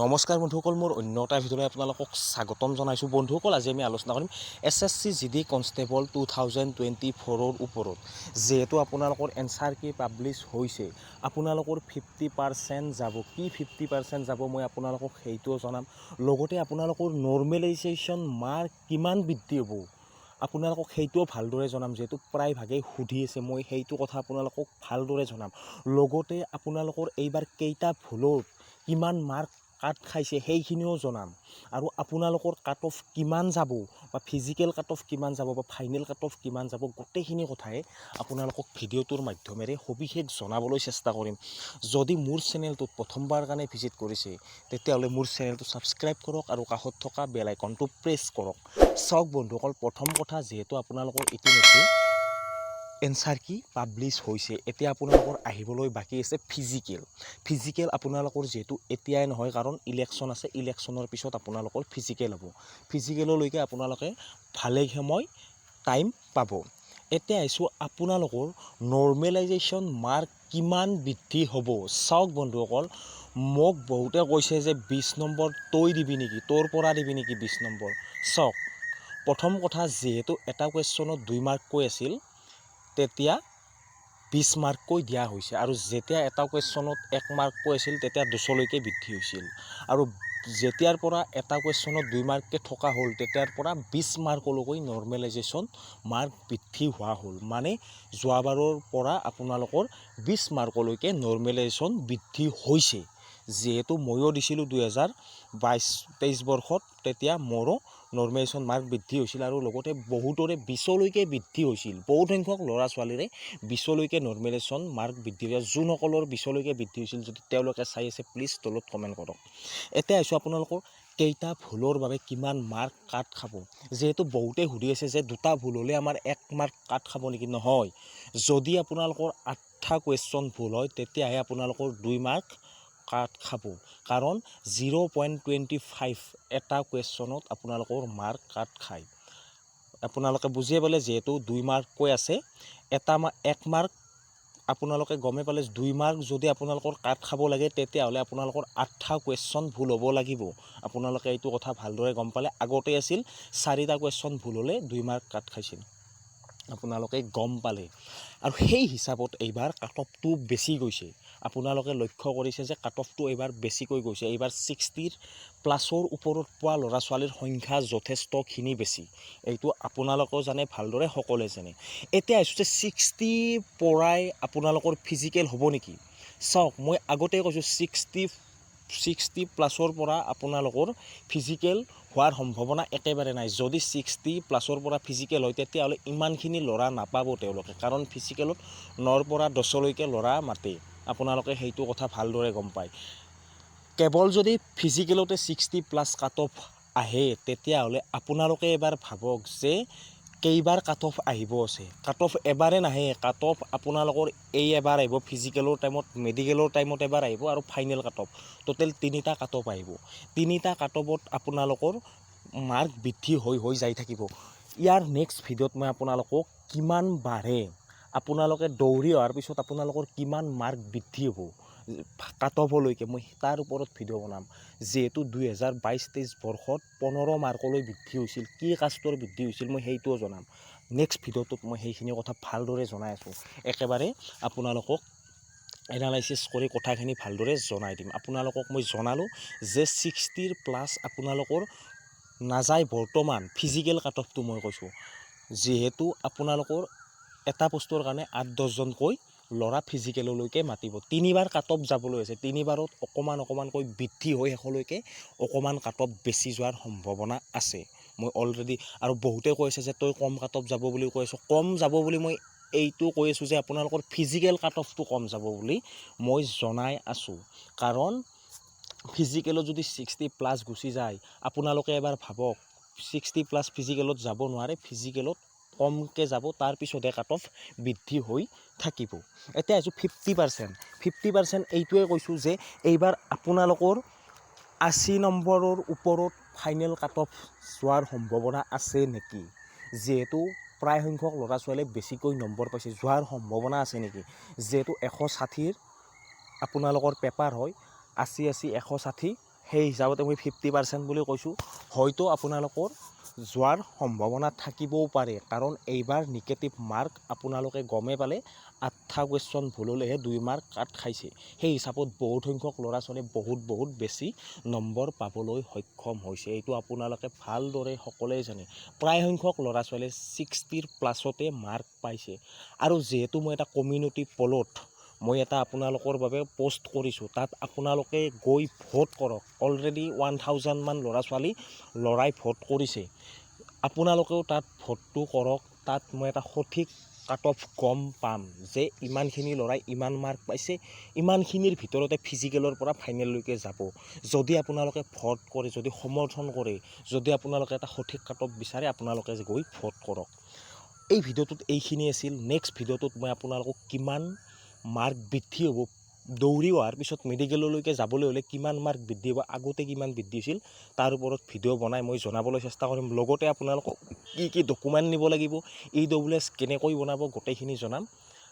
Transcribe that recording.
নমস্কাৰ বন্ধুসকল মোৰ অন্য এটা ভিডিঅ'লৈ আপোনালোকক স্বাগতম জনাইছোঁ। বন্ধুসকল আজি আমি আলোচনা কৰিম S S C G D constable two thousand twenty ফ'ৰৰ ওপৰত। যিহেতু আপোনালোকৰ এনচাৰ কি পাব্লিছ হৈছে, আপোনালোকৰ ফিফটি পাৰ্চেণ্ট যাব। কি ফিফটি পাৰ্চেণ্ট যাব মই আপোনালোকক সেইটোও জনাম। লগতে আপোনালোকৰ নৰ্মেলাইজেশ্যন মাৰ্ক কিমান বৃদ্ধি হ'ব, আপোনালোকক সেইটোও ভালদৰে জনাম। যিহেতু প্ৰায়ভাগেই সুধি আছে, মই সেইটো কথা আপোনালোকক ভালদৰে জনাম। লগতে আপোনালোকৰ এইবাৰ কেইটা ভুলত কিমান মাৰ্ক কাট খাইছে, সেইখিনিও জনাম। আৰু আপোনালোকৰ কাট অফ কিমান যাব, বা ফিজিকেল কাট অফ কিমান যাব, বা ফাইনেল কাট অফ কিমান যাব, গোটেইখিনি কথাই আপোনালোকক ভিডিঅ'টোৰ মাধ্যমেৰে সবিশেষ জনাবলৈ চেষ্টা কৰিম। যদি মোৰ চেনেলটোত প্ৰথমবাৰ কাৰণে ভিজিট কৰিছে, তেতিয়াহ'লে মোৰ চেনেলটো ছাবস্ক্ৰাইব কৰক আৰু কাষত থকা বেল আইকনটো প্ৰেছ কৰক। চাওক বন্ধুসকল, প্ৰথম কথা যিহেতু আপোনালোকৰ ইতিমধ্যে এনচাৰ কি পাব্লিছ হৈছে, এতিয়া আপোনালোকৰ আহিবলৈ বাকী আছে ফিজিকেল ফিজিকেল আপোনালোকৰ যিহেতু এতিয়াই নহয়, কাৰণ ইলেকশ্যন আছে ইলেকশ্যনৰ পিছত আপোনালোকৰ ফিজিকেল হ'ব। ফিজিকেললৈকে আপোনালোকে ভালে সময় টাইম পাব। এতিয়া আহিছোঁ আপোনালোকৰ নৰ্মেলাইজেশ্যন মাৰ্ক কিমান বৃদ্ধি হ'ব। চাওক বন্ধুসকল মোক বহুতে কৈছে যে বিছ নম্বৰ তই দিবি নেকি, তোৰ পৰা দিবি নেকি বিছ নম্বৰ। চাওক, প্ৰথম কথা যিহেতু এটা কুৱেশ্যনত দুই মাৰ্ককৈ আছিল তেতিয়া বিছ মাৰ্ককৈ দিয়া হৈছে আৰু যেতিয়া এটা কুৱেশ্যনত এক মাৰ্ককৈ আছিল তেতিয়া দুশলৈকে বৃদ্ধি হৈছিল। আৰু যেতিয়াৰ পৰা এটা কুৱেশ্যনত দুই মাৰ্ককৈ থকা হ'ল, তেতিয়াৰ পৰা বিছ মাৰ্কলৈকে নৰ্মেলাইজেশ্যন মাৰ্ক বৃদ্ধি হোৱা হ'ল। মানে যোৱাবাৰৰ পৰা আপোনালোকৰ বিছ মাৰ্কলৈকে নৰ্মেলাইজেশ্যন বৃদ্ধি হৈছে। যিহেতু ময়ো দিছিলোঁ দুহেজাৰ বাইছ, তেইছ বৰ্ষত, তেতিয়া মোৰো নৰ্মেলাইজেশ্যন মাৰ্ক বৃদ্ধি হৈছিল আৰু লগতে বহুতৰে বিছলৈকে বৃদ্ধি হৈছিল। বহুত সংখ্যক ল'ৰা ছোৱালীৰে বিছলৈকে নৰ্মেলাইজেশ্যন মাৰ্ক বৃদ্ধি হৈছে যোনসকলৰ বিছলৈকে বৃদ্ধি হৈছিল, যদি তেওঁলোকে চাই আছে প্লিজ তলত কমেণ্ট কৰক। এতিয়া আহিছোঁ আপোনালোকৰ কেইটা ভুলৰ বাবে কিমান মাৰ্ক কাট খাব। যিহেতু বহুতে সুধি আছে যে দুটা ভুল হ'লে আমাৰ এক মাৰ্ক কাট খাব নেকি? নহয়। যদি আপোনালোকৰ আঠটা কুৱেশ্যন ভুল হয়, তেতিয়াহে আপোনালোকৰ দুই মাৰ্ক কাট খাব। কাৰণ জিৰ' পইণ্ট টুৱেণ্টি ফাইভ এটা কুৱেশ্যনত আপোনালোকৰ মাৰ্ক কাট খায়। আপোনালোকে বুজিয়ে পালে যিহেতু দুই মাৰ্ককৈ আছে। এটা এক মাৰ্ক আপোনালোকে গমে পালে দুই মাৰ্ক যদি আপোনালোকৰ কাট খাব লাগে তেতিয়াহ'লে আপোনালোকৰ আঠটা কুৱেশ্যন ভুল হ'ব লাগিব। আপোনালোকে এইটো কথা ভালদৰে গম পালে। আগতে আছিল, চাৰিটা কুৱেশ্যন ভুল হ'লে দুই মাৰ্ক কাট খাইছিল। আপোনালোকে গম পালে আৰু সেই হিচাপত এইবাৰ কাট অফটো বেছি গৈছে। আপোনালোকে লক্ষ্য কৰিছে যে কাট অফটো এইবাৰ বেছিকৈ গৈছে। এইবাৰ ছিক্সটিৰ প্লাছৰ ওপৰত পোৱা ল'ৰা ছোৱালীৰ সংখ্যা যথেষ্টখিনি বেছি। এইটো আপোনালোকেও জানে ভালদৰে সকলোৱে জানে। এতিয়া আহিছোঁ যে ছিক্সটি পৰাই আপোনালোকৰ ফিজিকেল হ'ব নেকি? চাওক মই আগতে কৈছোঁ ছিক্সটি ছিক্সটি প্লাছৰ পৰা আপোনালোকৰ ফিজিকেল হোৱাৰ সম্ভাৱনা একেবাৰে নাই। যদি ছিক্সটি প্লাছৰ পৰা ফিজিকেল হয়, তেতিয়াহ'লে ইমানখিনি ল'ৰা নাপাব তেওঁলোকে। কাৰণ ফিজিকেলত নৰ পৰা ল'ৰা মাতে আপোনালোকে সেইটো কথা ভালদৰে গম পায়। কেৱল যদি ফিজিকেলতে ছিক্সটি প্লাছ কাট অফ আহে, তেতিয়াহ'লে আপোনালোকে এবাৰ ভাবক যে কেইবাৰ কাট অফ আহিব আছে। কাট অফ এবাৰে নাহে কাট অফ আপোনালোকৰ এই এবাৰ আহিব ফিজিকেলৰ টাইমত মেডিকেলৰ টাইমত এবাৰ আহিব আৰু ফাইনেল কাট অফ টোটেল তিনিটা কাট অফ আহিব। তিনিটা কাট অফত আপোনালোকৰ মাৰ্ক বৃদ্ধি হৈ হৈ যাই থাকিব। ইয়াৰ নেক্সট ভিডিঅ'ত মই আপোনালোকক কিমান বাঢ়ে, আপোনালোকে দৌৰি অহাৰ পিছত আপোনালোকৰ কিমান মাৰ্ক বৃদ্ধি হ'ব। কাট অফলৈকে মই তাৰ ওপৰত ভিডিঅ' বনাম। যিহেতু দুহেজাৰ বাইছ তেইছ বৰ্ষত পোন্ধৰ মাৰ্কলৈ বৃদ্ধি হৈছিল কি কাষ্টৰ বৃদ্ধি হৈছিল মই সেইটোও জনাম। নেক্সট ভিডিঅ'টোত মই সেইখিনি কথা ভালদৰে জনাই আছোঁ। একেবাৰে আপোনালোকক এনালাইচিছ কৰি কথাখিনি ভালদৰে জনাই দিম। আপোনালোকক মই জনালোঁ যে ছিক্সটিৰ প্লাছ আপোনালোকৰ নাযায় বৰ্তমান ফিজিকেল কাট অফটো মই কৈছোঁ। যিহেতু আপোনালোকৰ এটা পোষ্টৰ কাৰণে আঠ দহজনকৈ ল'ৰা ফিজিকেললৈকে মাতিব। তিনিবাৰ কাট অফ যাবলৈ আছে তিনিবাৰত অকণমান অকণমানকৈ বৃদ্ধি হৈ শেষলৈকে অকণমান কাট অফ বেছি যোৱাৰ সম্ভাৱনা আছে। মই অলৰেডি আৰু বহুতে কৈ আছে যে তই কম কাট অফ যাব বুলি কৈ আছোঁ কম যাব বুলি মই এইটো কৈ আছোঁ যে আপোনালোকৰ ফিজিকেল কাট অফটো কম যাব বুলি মই জনাই আছোঁ। কাৰণ ফিজিকেলত যদি ছিক্সটি প্লাছ গুচি যায় আপোনালোকে এবাৰ ভাবক ছিক্সটি প্লাছ ফিজিকেলত যাব নোৱাৰে ফিজিকেলত কমকৈ যাব তাৰপিছতহে কাট অফ বৃদ্ধি হৈ থাকিব। এতিয়া আহিছোঁ ফিফটি পাৰ্চেণ্ট ফিফটি পাৰ্চেণ্ট এইটোৱে কৈছোঁ যে, এইবাৰ আপোনালোকৰ আশী নম্বৰৰ ওপৰত ফাইনেল কাট অফ যোৱাৰ সম্ভাৱনা আছে নেকি? যিহেতু প্ৰায় সংখ্যক ল'ৰা ছোৱালীয়ে বেছিকৈ নম্বৰ পাইছে, যোৱাৰ সম্ভাৱনা আছে নেকি? যিহেতু এশ ষাঠিৰ আপোনালোকৰ পেপাৰ হয়, আশী আশী এশ ষাঠি সেই হিচাপতে মই ফিফটি পাৰ্চেণ্ট বুলি কৈছোঁ। হয়তো আপোনালোকৰ যোৱাৰ সম্ভাৱনা থাকিবও পাৰে, কাৰণ এইবাৰ নিগেটিভ মাৰ্ক আপোনালোকে গমেই পালে আঠটা কুৱেশ্যন ভুল হ'লেহে দুই মাৰ্ক কাট খাইছে। সেই হিচাপত বহুত সংখ্যক ল'ৰা ছোৱালীয়ে বহুত বহুত বেছি নম্বৰ পাবলৈ সক্ষম হৈছে। এইটো আপোনালোকে ভালদৰে সকলোৱে জানে। প্ৰায় সংখ্যক ল'ৰা ছোৱালীয়ে ছিক্সটিৰ প্লাছতে মাৰ্ক পাইছে। আৰু যিহেতু মই এটা কমিউনিটি পলত মই এটা আপোনালোকৰ বাবে পষ্ট কৰিছোঁ। তাত আপোনালোকে গৈ ভোট কৰক। অলৰেডি ওৱান থাউজেণ্ডমান ল'ৰা ছোৱালী ল'ৰাই ভোট কৰিছে। আপোনালোকেও তাত ভোটটো কৰক। তাত মই এটা সঠিক কাট অফ গম পাম যে ইমানখিনি ল'ৰাই ইমান মাৰ্ক পাইছে। ইমানখিনিৰ ভিতৰতে ফিজিকেলৰ পৰা ফাইনেললৈকে যাব। যদি আপোনালোকে ভোট কৰে যদি সমৰ্থন কৰে যদি আপোনালোকে এটা সঠিক কাট অফ বিচাৰে আপোনালোকে গৈ ভোট কৰক। এই ভিডিঅ'টোত এইখিনি আছিল। নেক্সট ভিডিঅ'টোত মই আপোনালোকক কিমান মাৰ্ক বৃদ্ধি হ'ব। দৌৰি অহাৰ পিছত মেডিকেললৈকে যাবলৈ হ'লে কিমান মাৰ্ক বৃদ্ধি হ'ব, আগতে কিমান বৃদ্ধি হৈছিল, তাৰ ওপৰত ভিডিঅ' বনাই মই জনাবলৈ চেষ্টা কৰিম। লগতে আপোনালোকক কি কি ডকুমেণ্ট নিব লাগিব ই ডব্লিউ এছ কেনেকৈ বনাব, গোটেইখিনি জনাম।